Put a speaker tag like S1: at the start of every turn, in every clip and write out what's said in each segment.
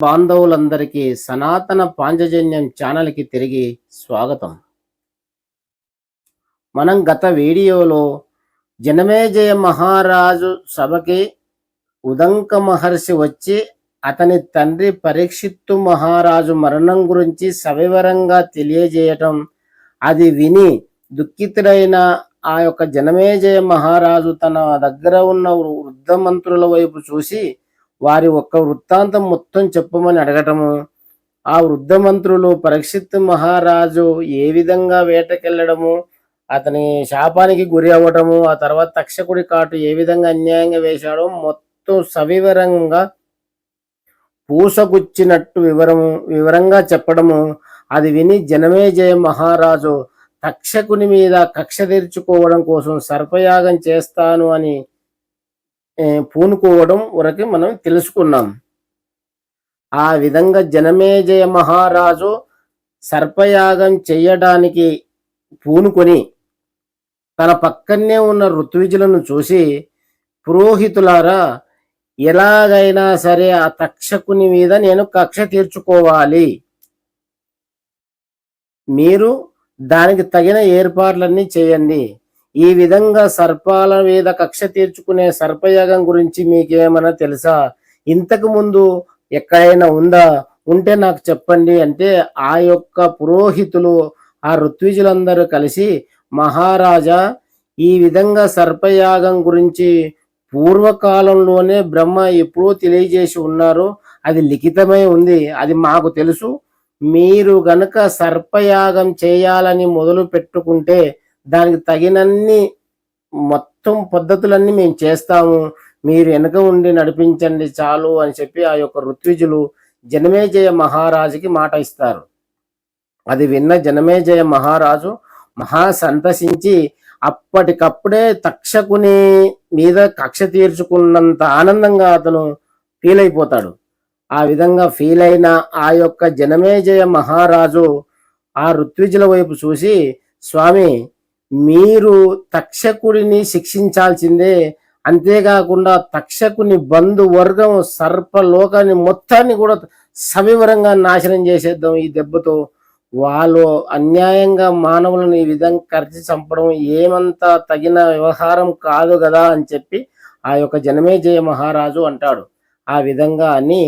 S1: బాంధవులందరికీ సనాతన పాంచజన్యం ఛానల్కి తిరిగి స్వాగతం. మనం గత వీడియోలో జనమేజయ మహారాజు సభకి ఉదంక మహర్షి వచ్చి అతని తండ్రి పరీక్షిత్తు మహారాజు మరణం గురించి సవివరంగా తెలియజేయటం అది విని దుఃఖితుడైన ఆ యొక్క జనమేజయ మహారాజు తన దగ్గర ఉన్న వృద్ధ మంత్రుల వైపు చూసి వారి ఒక్క వృత్తాంతం మొత్తం చెప్పమని అడగటము. ఆ వృద్ధ మంత్రులు పరీక్షిత్ మహారాజు ఏ విధంగా వేటకెళ్ళడము? అతని శాపానికి గురి అవ్వటము ఆ తర్వాత తక్షకుడి కాటు ఏ విధంగా అన్యాయంగా వేశాడో మొత్తం సవివరంగా పూసగుచ్చినట్టు వివరము వివరంగా చెప్పడము. అది విని జనమేజయ మహారాజు తక్షకుని మీద కక్ష తీర్చుకోవడం కోసం సర్పయాగం చేస్తాను అని పూనుకోవడం వరకు మనం తెలుసుకున్నాం. ఆ విధంగా జనమేజయ మహారాజు సర్పయాగం చేయడానికి పూనుకొని తన పక్కనే ఉన్న ఋత్విజులను చూసి పురోహితులారా ఎలాగైనా సరే ఆ తక్షకుని మీద నేను కక్ష తీర్చుకోవాలి. మీరు దానికి తగిన ఏర్పాట్లన్నీ చేయండి. ఈ విధంగా సర్పాల మీద కక్ష తీర్చుకునే సర్పయాగం గురించి మీకేమైనా తెలుసా? ఇంతకు ముందు ఎక్కడైనా ఉందా? ఉంటే నాకు చెప్పండి అంటే ఆ యొక్క పురోహితులు ఆ ఋత్విజులందరూ కలిసి మహారాజా ఈ విధంగా సర్పయాగం గురించి పూర్వకాలంలోనే బ్రహ్మ ఎప్పుడో తెలియజేసి ఉన్నారు. అది లిఖితమై ఉంది. అది మాకు తెలుసు. మీరు గనక సర్పయాగం చేయాలని మొదలు పెట్టుకుంటే దానికి తగినన్ని మొత్తం పద్ధతులన్నీ మేము చేస్తాము. మీరు వెనక ఉండి నడిపించండి చాలు అని చెప్పి ఆ యొక్క ఋత్విజులు జనమేజయ మహారాజుకి మాట ఇస్తారు. అది విన్న జనమేజయ మహారాజు మహా సంతసించి అప్పటికప్పుడే తక్షకుని మీద కక్ష తీర్చుకున్నంత ఆనందంగా అతను ఫీల్ అయిపోతాడు. ఆ విధంగా ఫీల్ అయిన ఆ యొక్క జనమేజయ మహారాజు ఆ ఋత్విజుల వైపు చూసి స్వామి మీరు తక్షకుడిని శిక్షించాల్సిందే. అంతేకాకుండా తక్షకుని బంధువర్గం సర్పలోకాన్ని మొత్తాన్ని కూడా సవివరంగా నాశనం చేసేద్దాం ఈ దెబ్బతో. వాళ్ళు అన్యాయంగా మానవులను ఈ విధంగా ఖర్చు చంపడం ఏమంత తగిన వ్యవహారం కాదు కదా అని చెప్పి ఆ యొక్క జనమేజయ మహారాజు అంటాడు. ఆ విధంగా అని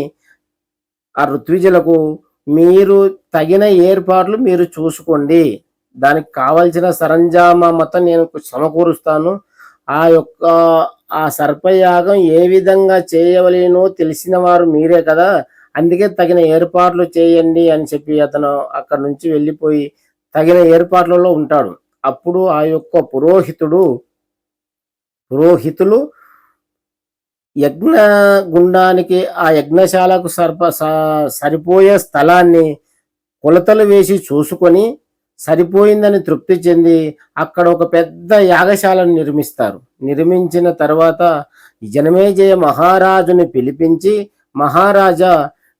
S1: ఆ ఋత్విజులకు మీరు తగిన ఏర్పాట్లు మీరు చూసుకోండి. దానికి కావలసిన సరంజామా మొత్తం నేను సమకూరుస్తాను. ఆ యొక్క ఆ సర్పయాగం ఏ విధంగా చేయవలేనో తెలిసిన వారు మీరే కదా. అందుకే తగిన ఏర్పాట్లు చేయండి అని చెప్పి అతను అక్కడి నుంచి వెళ్ళిపోయి తగిన ఏర్పాట్లలో ఉంటాడు. అప్పుడు ఆ యొక్క పురోహితుడు పురోహితులు యజ్ఞ గుండానికి ఆ యజ్ఞశాలకు సర్ప స- సరిపోయే స్థలాన్ని కొలతలు వేసి చూసుకొని సరిపోయిందని తృప్తి చెంది అక్కడ ఒక పెద్ద యాగశాలను నిర్మిస్తారు. నిర్మించిన తర్వాత జనమేజయ మహారాజుని పిలిపించి మహారాజా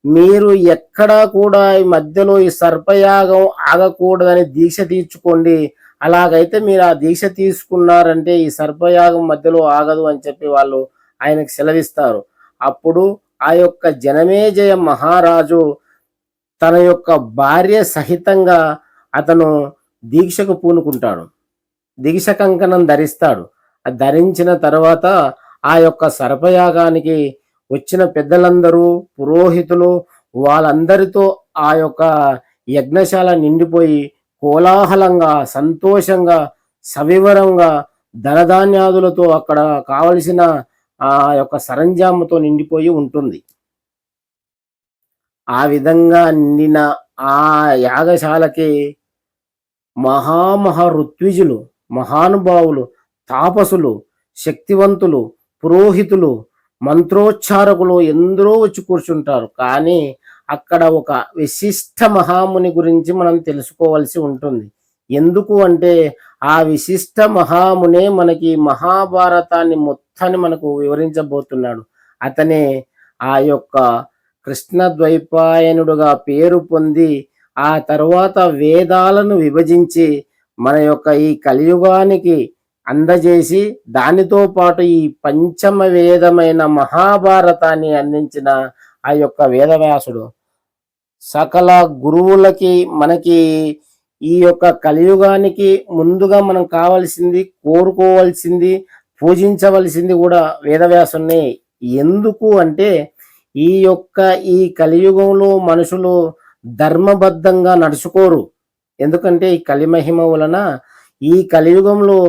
S1: మీరు ఎక్కడా కూడా ఈ మధ్యలో ఈ సర్పయాగం ఆగకూడదని దీక్ష తీర్చుకోండి. అలాగైతే మీరు ఆ దీక్ష తీసుకున్నారంటే ఈ సర్పయాగం మధ్యలో ఆగదు అని చెప్పి వాళ్ళు ఆయనకు సెలవిస్తారు. అప్పుడు ఆ యొక్క జనమేజయ మహారాజు తన యొక్క భార్య సహితంగా అతను దీక్షకు పూనుకుంటాడు. దీక్ష కంకణం ధరిస్తాడు. అది ధరించిన తర్వాత ఆ యొక్క సర్పయాగానికి వచ్చిన పెద్దలందరూ పురోహితులు వాళ్ళందరితో ఆ యొక్క యజ్ఞశాల నిండిపోయి కోలాహలంగా సంతోషంగా సవివరంగా ధనధాన్యాదులతో అక్కడ కావలసిన ఆ యొక్క సరంజాముతో నిండిపోయి ఉంటుంది. ఆ విధంగా నిండిన ఆ యాగశాలకి మహామహా ఋత్విజులు మహానుభావులు తాపసులు శక్తివంతులు పురోహితులు మంత్రోచ్చారకులు ఎందరో వచ్చి కూర్చుంటారు. కానీ అక్కడ ఒక విశిష్ట మహాముని గురించి మనం తెలుసుకోవాల్సి ఉంటుంది. ఎందుకు అంటే ఆ విశిష్ట మహామునే మనకి మహాభారతాన్ని మొత్తాన్ని మనకు వివరించబోతున్నాడు. అతనే ఆ యొక్క కృష్ణ ద్వైపాయనుడుగా పేరు పొంది ఆ తర్వాత వేదాలను విభజించి మన యొక్క ఈ కలియుగానికి అందజేసి దానితో పాటు ఈ పంచమ వేదమైన మహాభారతాన్ని అందించిన ఆ యొక్క వేదవ్యాసుడు. సకల గురువులకి మనకి ఈ యొక్క కలియుగానికి ముందుగా మనం కావాల్సింది కోరుకోవాల్సింది పూజించవలసింది కూడా వేదవ్యాసుని ఎందుకు అంటే ఈ యొక్క ఈ కలియుగంలో మనుషులు ధర్మబద్ధంగా నడుచుకోరు. ఎందుకంటే ఈ కలిమహిమ వలన ఈ కలియుగంలో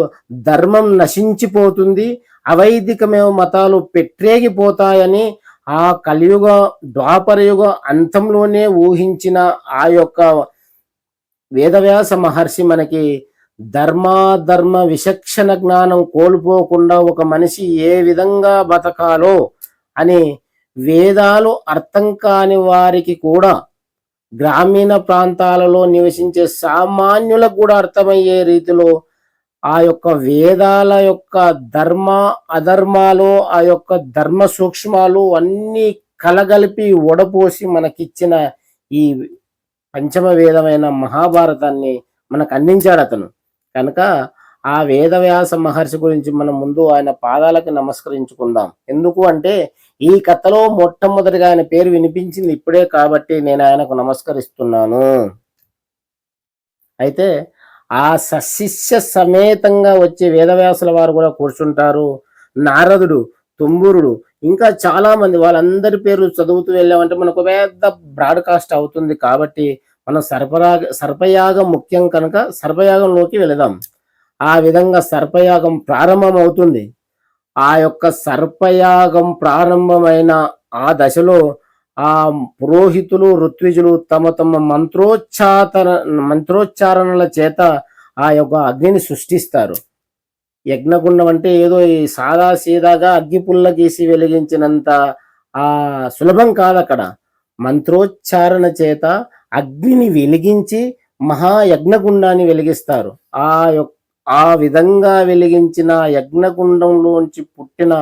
S1: ధర్మం నశించిపోతుంది అవైదికమే మతాలు పెట్టేగిపోతాయని ఆ కలియుగ ద్వాపరయుగ అంతంలోనే ఊహించిన ఆ యొక్క వేదవ్యాస మహర్షి మనకి ధర్మాధర్మ విచక్షణ జ్ఞానం కోల్పోకుండా ఒక మనిషి ఏ విధంగా బతకాలో అని వేదాలు అర్థం కాని వారికి కూడా గ్రామీణ ప్రాంతాలలో నివసించే సామాన్యులకు కూడా అర్థమయ్యే రీతిలో ఆ యొక్క వేదాల యొక్క ధర్మ అధర్మాలు ఆ యొక్క ధర్మ సూక్ష్మాలు అన్నీ కలగలిపి ఒడపోసి మనకిచ్చిన ఈ పంచమ వేదమైన మహాభారతాన్ని మనకు అందించాడు అతను. కనుక ఆ వేదవ్యాస మహర్షి గురించి మనం ముందు ఆయన పాదాలకు నమస్కరించుకుందాం. ఎందుకు అంటే ఈ కథలో మొట్టమొదటిగా ఆయన పేరు వినిపించింది ఇప్పుడే కాబట్టి నేను ఆయనకు నమస్కరిస్తున్నాను. అయితే ఆ సశిష్య సమేతంగా వచ్చే వేదవ్యాసుల వారు కూడా కూర్చుంటారు. నారదుడు తుమ్మురుడు ఇంకా చాలా మంది వాళ్ళందరి పేరు చదువుతూ వెళ్ళామంటే మనకు పెద్ద బ్రాడ్కాస్ట్ అవుతుంది కాబట్టి మనం సర్పరాగ సర్పయాగం ముఖ్యం కనుక సర్పయాగంలోకి వెళదాం. ఆ విధంగా సర్పయాగం ప్రారంభం అవుతుంది ఆ యొక్క సర్పయాగం ప్రారంభమైన ఆ దశలో ఆ పురోహితులు ఋత్విజులు తమ తమ మంత్రోచ్చాతన మంత్రోచ్చారణల చేత ఆ యొక్క అగ్నిని సృష్టిస్తారు. యజ్ఞగుండం అంటే ఏదో ఈ సాదా సీదాగా అగ్గిపుల్ల గీసి వెలిగించినంత ఆ సులభం కాదు అక్కడ మంత్రోచ్చారణ చేత అగ్నిని వెలిగించి మహాయజ్ఞగుండాన్ని వెలిగిస్తారు. ఆ యొక్క ఆ విధంగా వెలిగించిన యజ్ఞగుండంలోంచి పుట్టిన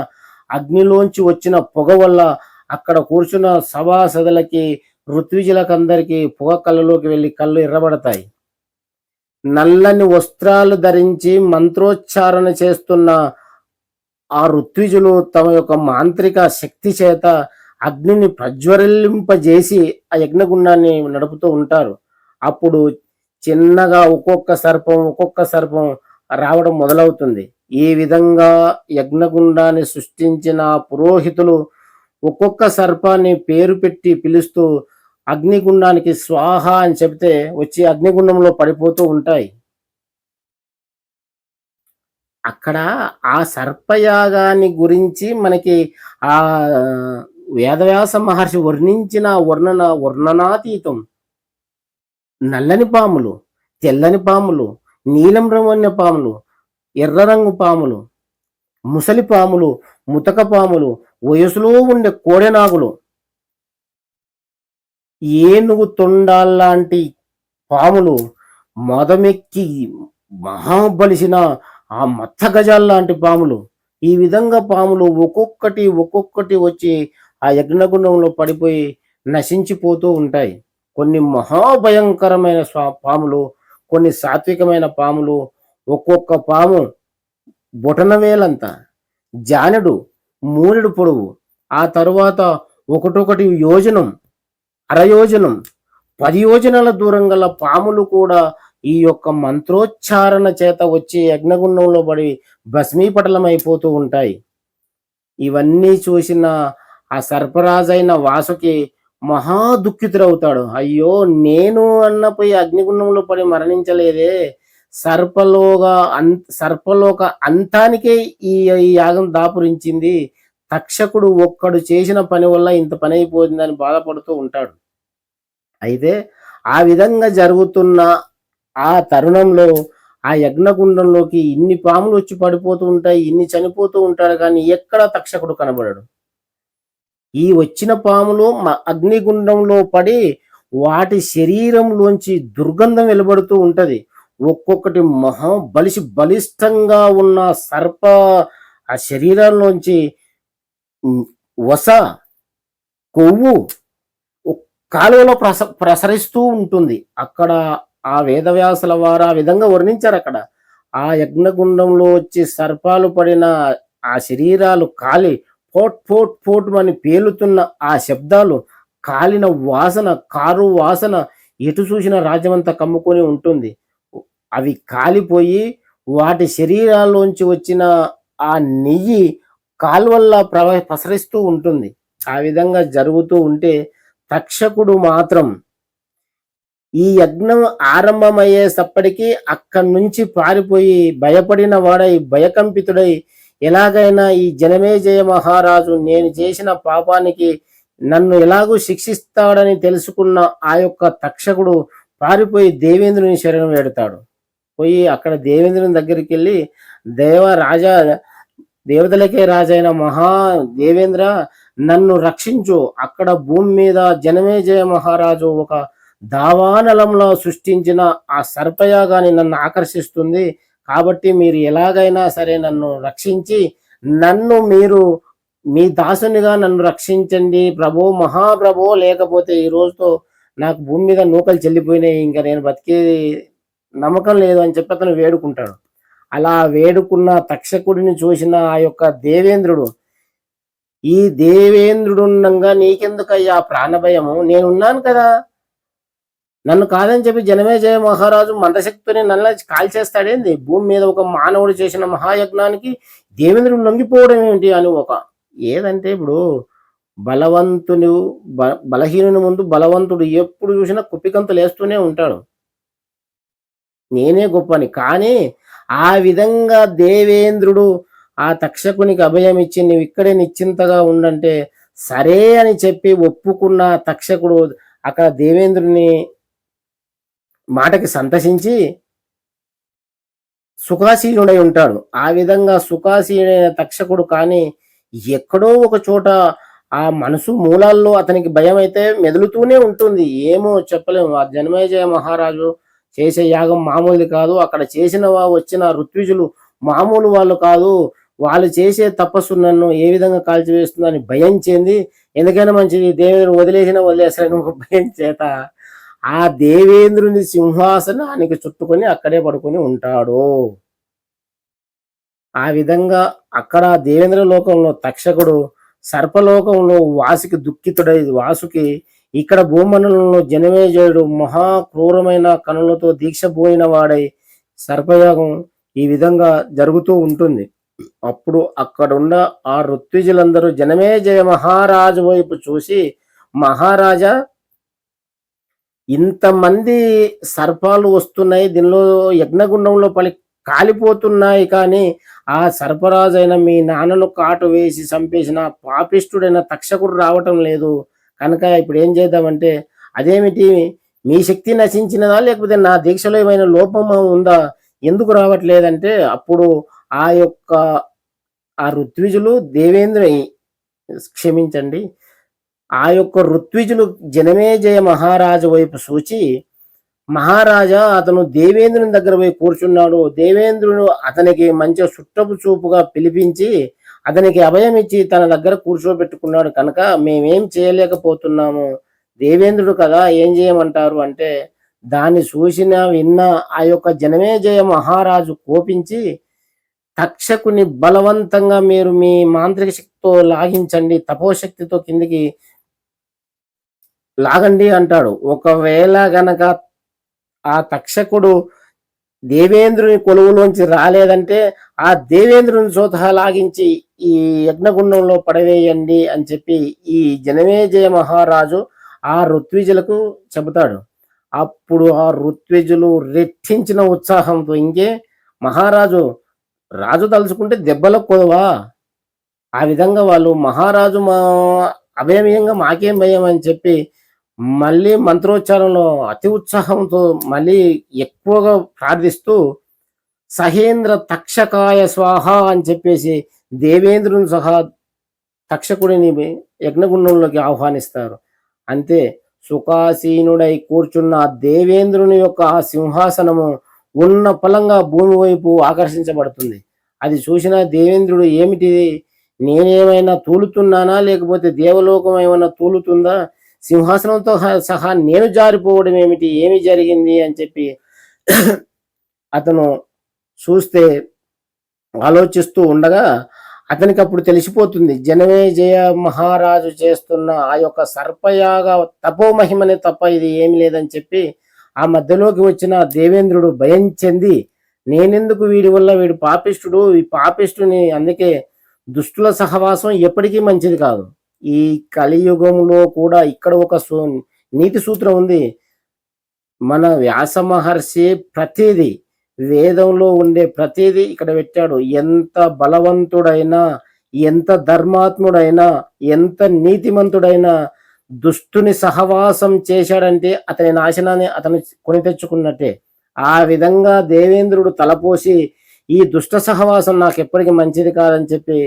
S1: అగ్నిలోంచి వచ్చిన పొగ వల్ల అక్కడ కూర్చున్న సభాసదులకి ఋత్విజులకందరికీ పొగ కళ్ళలోకి వెళ్ళి కళ్ళు ఎర్రబడతాయి. నల్లని వస్త్రాలు ధరించి మంత్రోచ్చారణ చేస్తున్న ఆ ఋత్విజులు తమ యొక్క మాంత్రిక శక్తి చేత అగ్నిని ప్రజ్వరిల్లింపజేసి ఆ యజ్ఞగుండాన్ని నడుపుతూ ఉంటారు. అప్పుడు చిన్నగా ఒక్కొక్క సర్పం ఒక్కొక్క సర్పం రావడం మొదలవుతుంది. ఈ విధంగా యజ్ఞగుండాన్ని సృష్టించిన పురోహితులు ఒక్కొక్క సర్పాన్ని పేరు పెట్టి పిలుస్తూ అగ్నిగుండానికి స్వాహ అని చెబితే వచ్చి అగ్నిగుండంలో పడిపోతూ ఉంటాయి. అక్కడ ఆ సర్పయాగాన్ని గురించి మనకి ఆ వేదవ్యాస మహర్షి వర్ణించిన వర్ణన వర్ణనాతీతం. నల్లని పాములు తెల్లని పాములు నీలం రంగున్న పాములు ఎర్ర రంగు పాములు ముసలి పాములు ముతక పాములు వయసులో ఉండే కోడెనాగులు ఏనుగు తొండాల్లాంటి పాములు మదమెక్కి మహాబలిసిన ఆ మత్త గజాల్లాంటి పాములు. ఈ విధంగా పాములు ఒక్కొక్కటి ఒక్కొక్కటి వచ్చి ఆ యజ్ఞగుండంలో పడిపోయి నశించిపోతూ ఉంటాయి. కొన్ని మహాభయంకరమైన స్వా- పాములు కొన్ని సాత్వికమైన పాములు ఒక్కొక్క పాము బొటనవేలంత జానెడు మూరెడు పొడవు. ఆ తరువాత ఒకటొకటి యోజనం అరయోజనం. పది యోజనాల దూరం గల పాములు కూడా ఈ యొక్క మంత్రోచ్చారణ చేత వచ్చి యజ్ఞగుండంలో పడి భస్మీపటలం అయిపోతూ ఉంటాయి. ఇవన్నీ చూసిన ఆ సర్పరాజైన వాసుకి మహా దుఃఖితుడవుతాడు. అయ్యో నేను అన్నపోయి అగ్నిగుండంలో పడి మరణించలేదే. సర్పలోగా అన్ సర్పలోక అంతానికే ఈ ఈ యాగం దాపురించింది. తక్షకుడు ఒక్కడు చేసిన పని వల్ల ఇంత పని అయిపోయిందని బాధపడుతూ ఉంటాడు. అయితే ఆ విధంగా జరుగుతున్న ఆ తరుణంలో ఆ యజ్ఞగుండంలోకి ఇన్ని పాములు వచ్చి పడిపోతూ ఉంటాయి ఇన్ని చనిపోతూ ఉంటాడు కానీ ఎక్కడ తక్షకుడు కనబడడు. ఈ వచ్చిన పాములు మా అగ్నిగుండంలో పడి వాటి శరీరంలోంచి దుర్గంధం వెలువడుతూ ఉంటది. ఒక్కొక్కటి మహా బలిసి బలిష్టంగా ఉన్న సర్ప ఆ శరీరంలోంచి వస కొవ్వు కాలువలో ప్రస ప్రసరిస్తూ ఉంటుంది. అక్కడ ఆ వేదవ్యాసుల వారు ఆ విధంగా వర్ణించారు అక్కడ. ఆ యజ్ఞగుండంలో వచ్చి సర్పాలు పడిన ఆ శరీరాలు కాలి పోట్ పోట్ పోట్ అని పేలుతున్న ఆ శబ్దాలు కాలిన వాసన కారు వాసన ఎటు చూసిన రాజ్యమంతా కమ్ముకొని ఉంటుంది. అవి కాలిపోయి వాటి శరీరాల్లోంచి వచ్చిన ఆ నెయ్యి కాలువల్ల ప్రవ ప్రసరిస్తూ ఉంటుంది. ఆ విధంగా జరుగుతూ ఉంటే తక్షకుడు మాత్రం ఈ యజ్ఞం ఆరంభమయ్యేటప్పటికీ అక్కడి నుంచి పారిపోయి భయపడిన వాడై భయకంపితుడై ఎలాగైనా ఈ జనమేజయ మహారాజు నేను చేసిన పాపానికి నన్ను ఎలాగూ శిక్షిస్తాడని తెలుసుకున్న ఆ యొక్క తక్షకుడు పారిపోయి దేవేంద్రుని శరణం వేడతాడు. పోయి అక్కడ దేవేంద్రుని దగ్గరికి వెళ్ళి దేవ రాజా దేవతలకే రాజైన మహా దేవేంద్ర నన్ను రక్షించు. అక్కడ భూమి మీద జనమేజయ మహారాజు ఒక దావానలంలో సృష్టించిన ఆ సర్పయాగాన్ని నన్ను ఆకర్షిస్తుంది. కాబట్టి మీరు ఎలాగైనా సరే నన్ను రక్షించి నన్ను మీరు మీ దాసునిగా నన్ను రక్షించండి. ప్రభో మహాప్రభో లేకపోతే ఈ రోజుతో నాకు భూమి మీద నూకలు చెల్లిపోయినాయి. ఇంకా నేను బతికే నమ్మకం లేదు అని చెప్పి అతను వేడుకుంటాడు. అలా వేడుకున్న తక్షకుడిని చూసిన ఆ యొక్క దేవేంద్రుడు ఈ దేవేంద్రుడున్నంగా నీకెందుకయ్యా ప్రాణభయము? నేనున్నాను కదా. నన్ను కాదని చెప్పి జనమేజయ మహారాజు మందశక్తిని నల్ల కాల్చేస్తాడేంది? భూమి మీద ఒక మానవుడు చేసిన మహాయజ్ఞానికి దేవేంద్రుడు లొంగిపోవడం ఏంటి అని ఒక ఏదంటే ఇప్పుడు బలవంతుని బ బలహీనుని ముందు బలవంతుడు ఎప్పుడు చూసినా కుప్పికంతులు వేస్తూనే ఉంటాడు. నేనే గొప్పని. కానీ ఆ విధంగా దేవేంద్రుడు ఆ తక్షకునికి అభయం ఇచ్చి నువ్వు ఇక్కడే నిశ్చింతగా ఉండంటే సరే అని చెప్పి ఒప్పుకున్న తక్షకుడు అక్కడ దేవేంద్రుని మాటకి సంతసించి సుఖాసీనుడై ఉంటాడు. ఆ విధంగా సుఖాసీనుడైన తక్షకుడు కానీ ఎక్కడో ఒక చోట ఆ మనసు మూలాల్లో అతనికి భయం అయితే మెదులుతూనే ఉంటుంది. ఏమో చెప్పలేము. ఆ జనమేజయ మహారాజు చేసే యాగం మామూలుది కాదు. అక్కడ చేసిన వా వచ్చిన ఋత్విజులు మామూలు వాళ్ళు కాదు. వాళ్ళు చేసే తపస్సు నన్ను ఏ విధంగా కాల్చివేస్తుందని భయం చెంది ఎందుకైనా మంచిది దేవుని వదిలేసిన వదిలేసాను ఒక భయం చేత ఆ దేవేంద్రుని సింహాసనానికి చుట్టుకొని అక్కడే పడుకొని ఉంటాడు. ఆ విధంగా అక్కడ దేవేంద్ర లోకంలో తక్షకుడు సర్పలోకంలో వాసుకి దుఃఖితుడై వాసుకి ఇక్కడ భూమండలంలో జనమేజయుడు మహా క్రూరమైన కనులతో దీక్ష పోయిన వాడై సర్పయాగం ఈ విధంగా జరుగుతూ ఉంటుంది. అప్పుడు అక్కడున్న ఆ ఋత్విజులందరూ జనమేజయ మహారాజు వైపు చూసి మహారాజా ఇంతమంది సర్పాలు వస్తున్నాయి దీనిలో యజ్ఞగుండంలో పలి కాలిపోతున్నాయి కానీ ఆ సర్పరాజైన మీ నాన్నను కాటు వేసి చంపేసిన పాపిష్టుడైన తక్షకుడు రావటం లేదు. కనుక ఇప్పుడు ఏం చేద్దామంటే అదేమిటి? మీ శక్తి నశించినదా? లేకపోతే నా దీక్షలో ఏమైనా లోపం ఉందా? ఎందుకు రావట్లేదంటే అప్పుడు ఆ యొక్క ఆ ఋత్విజులు దేవేంద్ర క్షమించండి ఆ యొక్క ఋత్విజులు జనమేజయ మహారాజు వైపు సూచి మహారాజా అతను దేవేంద్రుని దగ్గర పోయి కూర్చున్నాడు. దేవేంద్రుడు అతనికి మంచి సుట్టపు చూపుగా పిలిపించి అతనికి అభయం ఇచ్చి తన దగ్గర కూర్చోబెట్టుకున్నాడు. కనుక మేమేం చేయలేకపోతున్నాము. దేవేంద్రుడు కదా ఏం చేయమంటారు? అంటే దాన్ని చూసిన విన్న ఆ యొక్క జనమేజయ మహారాజు కోపించి తక్షకుని బలవంతంగా మీరు మీ మాంత్రిక శక్తితో లాగించండి. తపోశక్తితో కిందికి లాగండి అంటాడు. ఒకవేళ గనక ఆ తక్షకుడు దేవేంద్రుని కొలువులోంచి రాలేదంటే ఆ దేవేంద్రుని సోతహా లాగించి ఈ యజ్ఞగుండంలో పడవేయండి అని చెప్పి ఈ జనమేజయ మహారాజు ఆ ఋత్విజులకు చెబుతాడు. అప్పుడు ఆ ఋత్విజులు రెట్టించిన ఉత్సాహంతో ఇంకే మహారాజు రాజు తలుచుకుంటే దెబ్బలకు కొదవా ఆ విధంగా వాళ్ళు మహారాజు మా అభయమయంగా మాకేం భయం అని చెప్పి మళ్ళీ మంత్రోచ్చారంలో అతి ఉత్సాహంతో మళ్ళీ ఎక్కువగా ప్రార్థిస్తూ సహేంద్ర తక్షకాయ స్వాహ అని చెప్పేసి దేవేంద్రుని సహా తక్షకుడిని యజ్ఞగుండంలోకి ఆహ్వానిస్తారు. అంతే సుఖాసీనుడై కూర్చున్న దేవేంద్రుని యొక్క ఆ సింహాసనము ఉన్న ఫలంగా భూమి వైపు ఆకర్షించబడుతుంది. అది చూసిన దేవేంద్రుడు ఏమిటిది నేనేమైనా తూలుతున్నానా లేకపోతే దేవలోకం ఏమైనా తూలుతుందా సింహాసనంతో సహా నేను జారిపోవడం ఏమిటి? ఏమి జరిగింది? అని చెప్పి అతను చూస్తే ఆలోచిస్తూ ఉండగా అతనికి అప్పుడు తెలిసిపోతుంది జనమేజయ మహారాజు చేస్తున్న ఆ యొక్క సర్పయాగ తపోమహిమనే తప్ప ఇది ఏమి లేదని చెప్పి ఆ మధ్యలోకి వచ్చిన దేవేంద్రుడు భయం చెంది నేనెందుకు వీడి వల్ల వీడు పాపిష్టుడు? ఈ పాపిష్టుని అందుకే దుష్టుల సహవాసం ఎప్పటికీ మంచిది కాదు. ఈ కలియుగంలో కూడా ఇక్కడ ఒక సూ నీతి సూత్రం ఉంది. మన వ్యాస మహర్షి ప్రతిదీ వేదంలో ఉండే ప్రతిదీ ఇక్కడ పెట్టాడు. ఎంత బలవంతుడైనా ఎంత ధర్మాత్ముడైనా ఎంత నీతిమంతుడైనా దుష్టుని సహవాసం చేశాడంటే అతని నాశనాన్ని అతను కొని తెచ్చుకున్నట్టే. ఆ విధంగా దేవేంద్రుడు తలపోసి ఈ దుష్ట సహవాసం నాకు ఎప్పటికీ మంచిది కాదని చెప్పి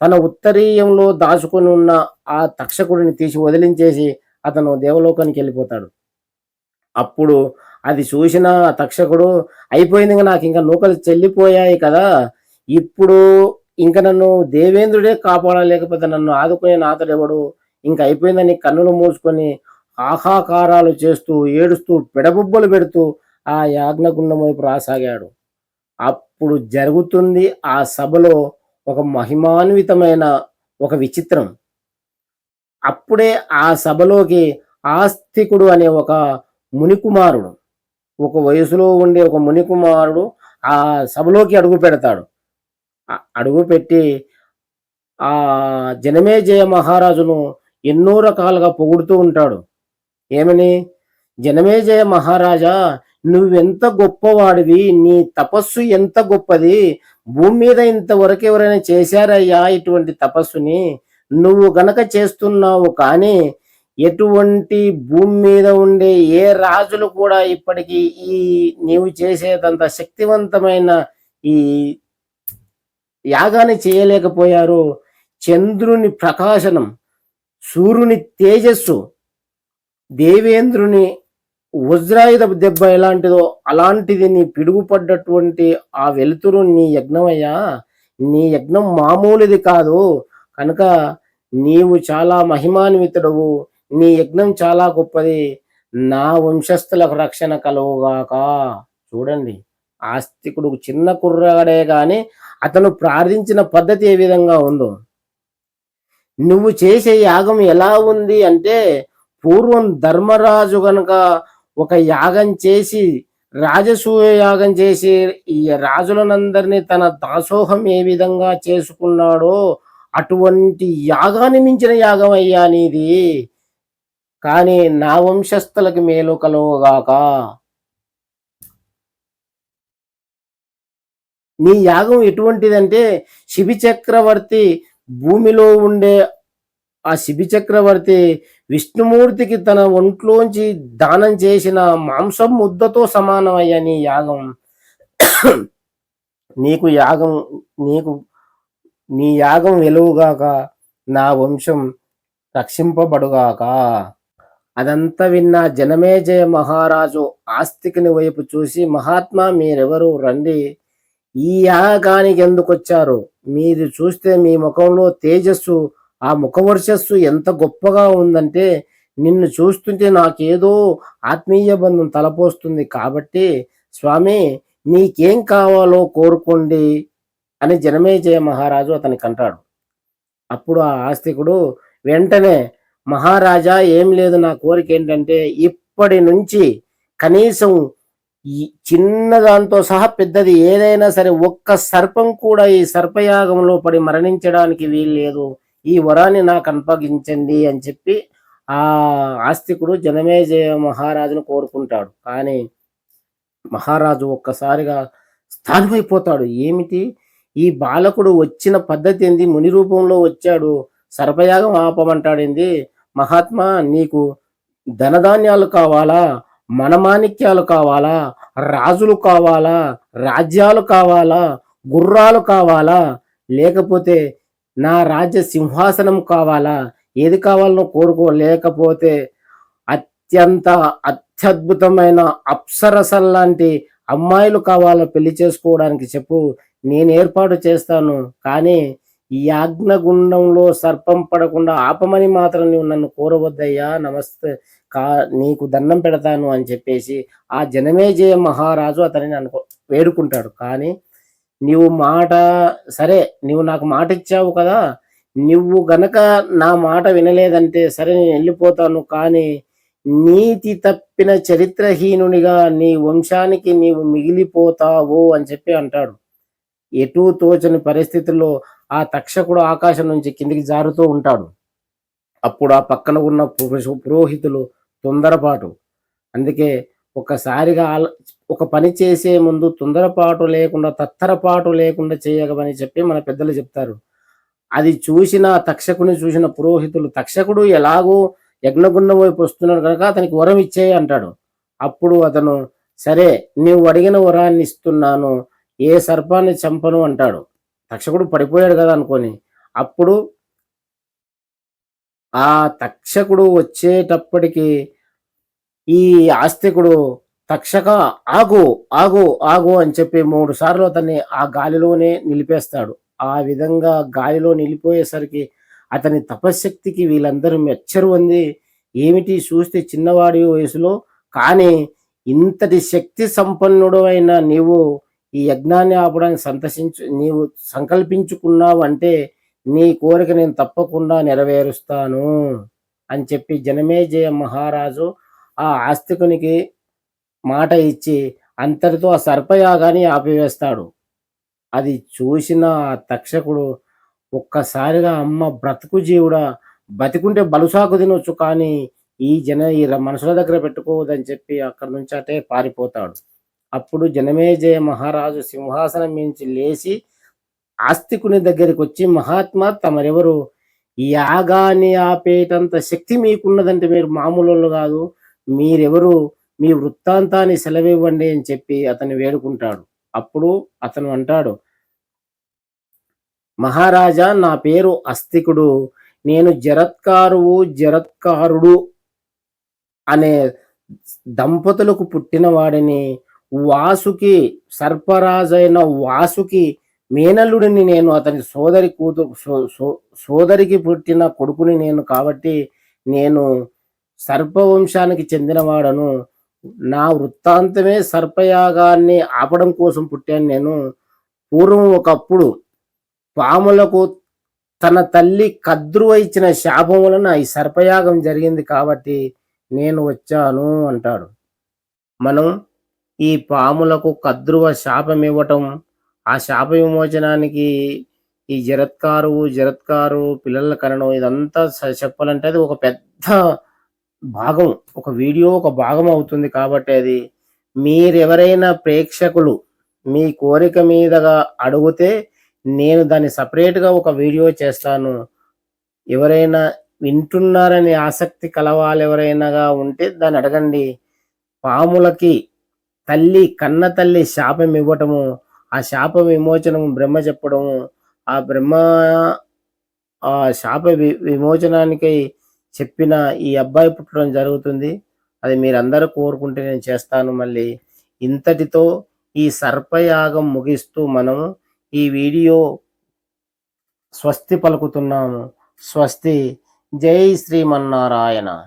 S1: తన ఉత్తరీయంలో దాచుకొని ఉన్న ఆ తక్షకుడిని తీసి వదిలించేసి అతను దేవలోకానికి వెళ్ళిపోతాడు. అప్పుడు అది చూసిన తక్షకుడు అయిపోయింది ఇంకా నాకు ఇంకా నూకలు చెల్లిపోయాయి కదా. ఇప్పుడు ఇంకా నన్ను దేవేంద్రుడే కాపాడలేకపోతే నన్ను ఆదుకునే నాతడు ఎవడు? ఇంకా అయిపోయిందని కన్నులు మూసుకొని ఆహాకారాలు చేస్తూ ఏడుస్తూ పెడబుబ్బలు పెడుతూ ఆ యాజ్ఞగుండం వైపు రాసాగాడు. అప్పుడు జరుగుతుంది ఆ సభలో ఒక మహిమాన్వితమైన ఒక విచిత్రం. అప్పుడే ఆ సభలోకి ఆస్తికుడు అనే ఒక మునికుమారుడు ఒక వయసులో ఉండే ఒక మునికుమారుడు ఆ సభలోకి అడుగు పెడతాడు. అడుగు పెట్టి ఆ జనమేజయ మహారాజును ఎన్నో రకాలుగా పొగుడుతూ ఉంటాడు. ఏమని? జనమేజయ మహారాజా నువ్వెంత గొప్పవాడివి? నీ తపస్సు ఎంత గొప్పది? భూమి మీద ఇంతవరకు ఎవరైనా చేశారయ్యా ఇటువంటి తపస్సుని? నువ్వు గనక చేస్తున్నావు కానీ ఎటువంటి భూమి మీద ఉండే ఏ రాజులు కూడా ఇప్పటికీ ఈ నీవు చేసేదంత శక్తివంతమైన ఈ యాగాన్ని చేయలేకపోయారు. చంద్రుని ప్రకాశనం సూర్యుని తేజస్సు దేవేంద్రుని వజ్రాయుధ దెబ్బ ఎలాంటిదో అలాంటిది నీ పిడుగుపడ్డటువంటి ఆ వెలుతురు నీ యజ్ఞమయ్యా. నీ యజ్ఞం మామూలుది కాదు. కనుక నీవు చాలా మహిమాన్వితుడవు. నీ యజ్ఞం చాలా గొప్పది. నా వంశస్థులకు రక్షణ కలుగుగాక. చూడండి ఆస్తికుడు చిన్న కుర్రాడే కానీ అతను ప్రార్థించిన పద్ధతి ఏ విధంగా ఉందో. నువ్వు చేసే యాగం ఎలా ఉంది అంటే పూర్వం ధర్మరాజు కనుక ఒక యాగం చేసి రాజసూయ యాగం చేసి ఈ రాజులనందరినీ తన దాసోహం ఏ విధంగా చేసుకున్నాడో అటువంటి యాగాన్ని మించిన యాగం అయ్యా నీది. కానీ నా వంశస్థులకి మేలు కలువగాక నీ యాగం ఎటువంటిదంటే శిబి చక్రవర్తి భూమిలో ఉండే ఆ శిబి చక్రవర్తి విష్ణుమూర్తికి తన ఒంట్లోంచి దానం చేసిన మాంసం ముద్దతో సమానమయ్యా నీ యాగం. నీకు యాగం నీకు నీ యాగం వెలువుగాక నా వంశం రక్షింపబడుగాక. అదంతా విన్న జనమేజయ మహారాజు ఆస్తికుని వైపు చూసి మహాత్మా మీరెవరు రండి. ఈ యాగానికి ఎందుకు వచ్చారు మీరు చూస్తే మీ ముఖంలో తేజస్సు ఆ ముఖవర్చస్సు ఎంత గొప్పగా ఉందంటే నిన్ను చూస్తుంటే నాకేదో ఆత్మీయ బంధం తలపోస్తుంది. కాబట్టి స్వామి మీకేం కావాలో కోరుకోండి అని జనమేజయ మహారాజు అతనికి అంటాడు. అప్పుడు ఆ ఆస్తికుడు వెంటనే మహారాజా ఏం లేదు నా కోరిక ఏంటంటే ఇప్పటి నుంచి కనీసం చిన్నదాంతో చిన్న దాంతో సహా పెద్దది ఏదైనా సరే ఒక్క సర్పం కూడా ఈ సర్పయాగంలో పడి మరణించడానికి వీల్లేదు. ఈ వరాన్ని నాకు అప్పగించండి అని చెప్పి ఆ ఆస్తికుడు జనమేజయ మహారాజును కోరుకుంటాడు. కానీ మహారాజు ఒక్కసారిగా స్థానమైపోతాడు ఏమిటి? ఈ బాలకుడు వచ్చిన పద్ధతి ఏంది? ముని రూపంలో వచ్చాడు. సర్పయాగం ఆపమంటాడింది? మహాత్మా నీకు ధనధాన్యాలు కావాలా? మనమాణిక్యాలు కావాలా? రాజులు కావాలా? రాజ్యాలు కావాలా? గుర్రాలు కావాలా? లేకపోతే నా రాజ్య సింహాసనం కావాలా? ఏది కావాలనో కోరుకో లేకపోతే అత్యంత అత్యద్భుతమైన అప్సరసల్లాంటి అమ్మాయిలు కావాలో పెళ్ళి చేసుకోవడానికి చెప్పు. నేను ఏర్పాటు చేస్తాను. కానీ ఈ యాజ్ఞగుండంలో సర్పం పడకుండా ఆపమని మాత్రం నువ్వు నన్ను కోరవద్దయ్యా. నమస్తే. కా నీకు దండం పెడతాను అని చెప్పేసి ఆ జనమేజయ మహారాజు అతనిని అనుకో వేడుకుంటాడు. కానీ నీవు మాట సరే నీవు నాకు మాట ఇచ్చావు కదా నువ్వు గనక నా మాట వినలేదంటే సరే నేను వెళ్ళిపోతాను కానీ నీతి తప్పిన చరిత్రహీనునిగా నీ వంశానికి నీవు మిగిలిపోతావు అని చెప్పి అంటాడు. ఎటు తోచని పరిస్థితుల్లో ఆ తక్షకుడు ఆకాశం నుంచి కిందికి జారుతూ ఉంటాడు. అప్పుడు ఆ పక్కన ఉన్న పురోహితులు తొందరపాటు. అందుకే ఒకసారిగా ఒక పని చేసే ముందు తొందరపాటు లేకుండా తత్తరపాటు లేకుండా చేయగమని చెప్పి మన పెద్దలు చెప్తారు. అది చూసిన తక్షకుని చూసిన పురోహితులు తక్షకుడు ఎలాగో యజ్ఞగుండం వైపు వస్తున్నాడు కనుక అతనికి వరం ఇచ్చేయి అంటాడు. అప్పుడు అతను సరే నీవు అడిగిన వరాన్ని ఇస్తున్నాను ఏ సర్పాన్ని చంపను అంటాడు. తక్షకుడు పడిపోయాడు కదా అనుకొని. అప్పుడు ఆ తక్షకుడు వచ్చేటప్పటికి ఈ ఆస్తికుడు తక్షక ఆగు ఆగు ఆగు అని చెప్పి మూడు సార్లు అతన్ని ఆ గాలిలోనే నిలిపేస్తాడు. ఆ విధంగా గాలిలో నిలిపోయేసరికి అతని తపశ్శక్తికి వీళ్ళందరూ మెచ్చరు ఉంది ఏమిటి చూస్తే చిన్నవాడి వయసులో? కానీ ఇంతటి శక్తి సంపన్నుడు అయిన నీవు ఈ యజ్ఞాన్ని ఆపడానికి సంతసించు నీవు సంకల్పించుకున్నావు అంటే నీ కోరిక నేను తప్పకుండా నెరవేరుస్తాను అని చెప్పి జనమేజయ మహారాజు ఆ ఆస్తికునికి మాట ఇచ్చి అంతటితో ఆ సర్పయాగాన్ని ఆపివేస్తాడు. అది చూసిన ఆ తక్షకుడు ఒక్కసారిగా అమ్మ బ్రతుకు జీవుడా బతికుంటే బలుసాకు తినొచ్చు కానీ ఈ జన ఈ ర- మనుషుల దగ్గర పెట్టుకోవద్దని చెప్పి అక్కడి నుంచి అటే పారిపోతాడు. అప్పుడు జనమేజయ మహారాజు సింహాసనం మించి లేచి ఆస్తికుని దగ్గరికి వచ్చి మహాత్మా తమరెవరు? యాగాన్ని ఆపేటంత శక్తి మీకున్నదంటే మీరు మామూలు వాళ్ళు కాదు. మీరెవరు? మీ వృత్తాంతాన్ని సెలవివ్వండి అని చెప్పి అతను వేడుకుంటాడు. అప్పుడు అతను అంటాడు మహారాజా నా పేరు అస్తికుడు నేను జరత్కారువు జరత్కారుడు అనే దంపతులకు పుట్టిన వాడిని వాసుకి సర్పరాజైన వాసుకి మేనల్లుడిని నేను అతని సోదరి కూతురు సోదరికి పుట్టిన కొడుకుని నేను కాబట్టి నేను సర్పవంశానికి చెందినవాడను. నా వృత్తాంతమే సర్పయాగాన్ని ఆపడం కోసం పుట్టాను నేను. పూర్వం ఒకప్పుడు పాములకు తన తల్లి కద్రువ ఇచ్చిన శాపం వలన ఈ సర్పయాగం జరిగింది కాబట్టి నేను వచ్చాను అంటాడు. మనం ఈ పాములకు కద్రువ శాపం ఇవ్వటం ఆ శాప విమోచనానికి ఈ జరత్కారు జరత్కారు పిల్లల కనడం ఇదంతా చెప్పాలంటే అది ఒక పెద్ద భాగం ఒక వీడియో ఒక భాగం అవుతుంది కాబట్టి అది మీరెవరైనా ప్రేక్షకులు మీ కోరిక మీదగా అడిగితే నేను దాన్ని సపరేట్గా ఒక వీడియో చేస్తాను. ఎవరైనా వింటున్నారని ఆసక్తి కలవాలి ఎవరైనాగా ఉంటే దాన్ని అడగండి. పాములకి తల్లి కన్న తల్లి శాపం ఇవ్వటము ఆ శాప విమోచనము బ్రహ్మ చెప్పడము ఆ బ్రహ్మ ఆ శాప వి విమోచనానికై చెప్పిన ఈ అబ్బాయి పుట్టడం జరుగుతుంది. అది మీరందరూ కోరుకుంటే నేను చేస్తాను మళ్ళీ. ఇంతటితో ఈ సర్పయాగం ముగిస్తూ మనం ఈ వీడియో స్వస్తి పలుకుతున్నాము. స్వస్తి. జై శ్రీమన్నారాయణ.